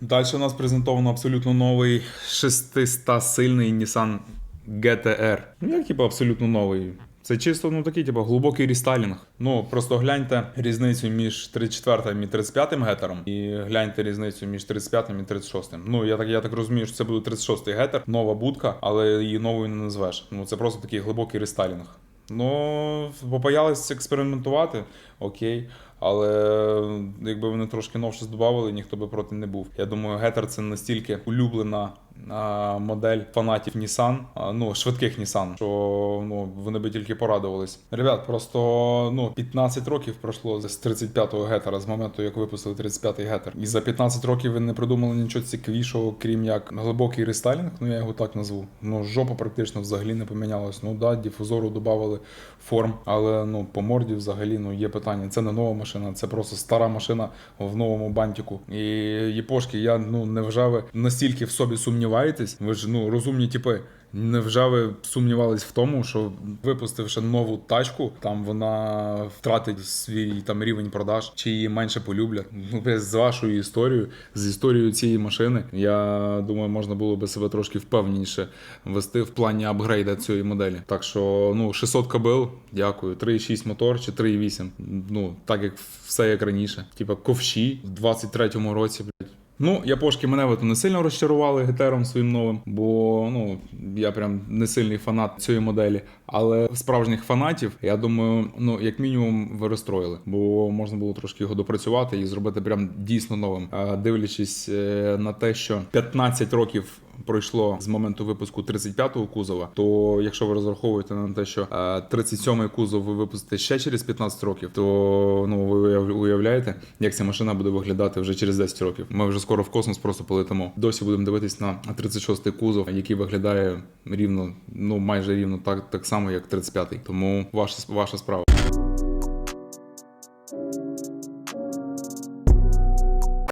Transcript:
Далі у нас презентовано абсолютно новий 600-сильний Nissan GTR. Ну як типу абсолютно новий? Це чисто ну такий, типу, глибокий рестайлінг. Ну просто гляньте різницю між 34 і 35 гетером, і гляньте різницю між 35 і 36. Ну я так я так розумію, що це буде 36 гетер, нова будка, але її новою не назвеш. Ну це просто такий глибокий рестайлінг. Ну, побоялись експериментувати, окей. Але якби вони трошки новше здобавили, ніхто би проти не був. Я думаю, Гетер це настільки улюблена модель фанатів Nissan, ну швидких Nissan, що ну вони би тільки порадувались. Ребят, просто ну 15 років пройшло з 35-го гетера, з моменту, як випустили 35-й гетер. І за 15 років ви не придумали нічого цікавішого, крім як глибокий рестайлінг. Ну я його так назву. Ну жопа практично взагалі не помінялась. Ну да, дифузору додавали форм, але ну по морді взагалі ну є питання. Це не нова машина, це просто стара машина в новому бантику. І Єпошки, я ну невже ви настільки в собі сумніваєтесь? Ви ж ну розумні типи. Невже ви сумнівались в тому, що випустивши нову тачку, там вона втратить свій там рівень продаж, чи її менше полюблять? Ну з вашою історією, з історією цієї машини, я думаю, можна було би себе трошки впевненіше вести в плані апгрейда цієї моделі. Так що ну 600 кабел, дякую, 3,6 мотор чи 3,8. Ну так як все як раніше. Типа ковші в 23-му році, блядь. Ну, япошки мене в не сильно розчарували гетером своїм новим, бо ну я прям не сильний фанат цієї моделі. Але справжніх фанатів, я думаю, ну як мінімум ви розстроїли, бо можна було трошки його допрацювати і зробити прям дійсно новим. Дивлячись е, на те, що 15 років пройшло з моменту випуску 35-го кузова. То якщо ви розраховуєте на те, що е, 37-й кузов ви випустите ще через 15 років, то ну ви уявляєте, як ця машина буде виглядати вже через 10 років. Ми вже скоро в космос просто полетимо. Досі будемо дивитись на 36-й кузов, який виглядає рівно, ну майже рівно так, так само, як 35-й. Тому ваша ваша справа.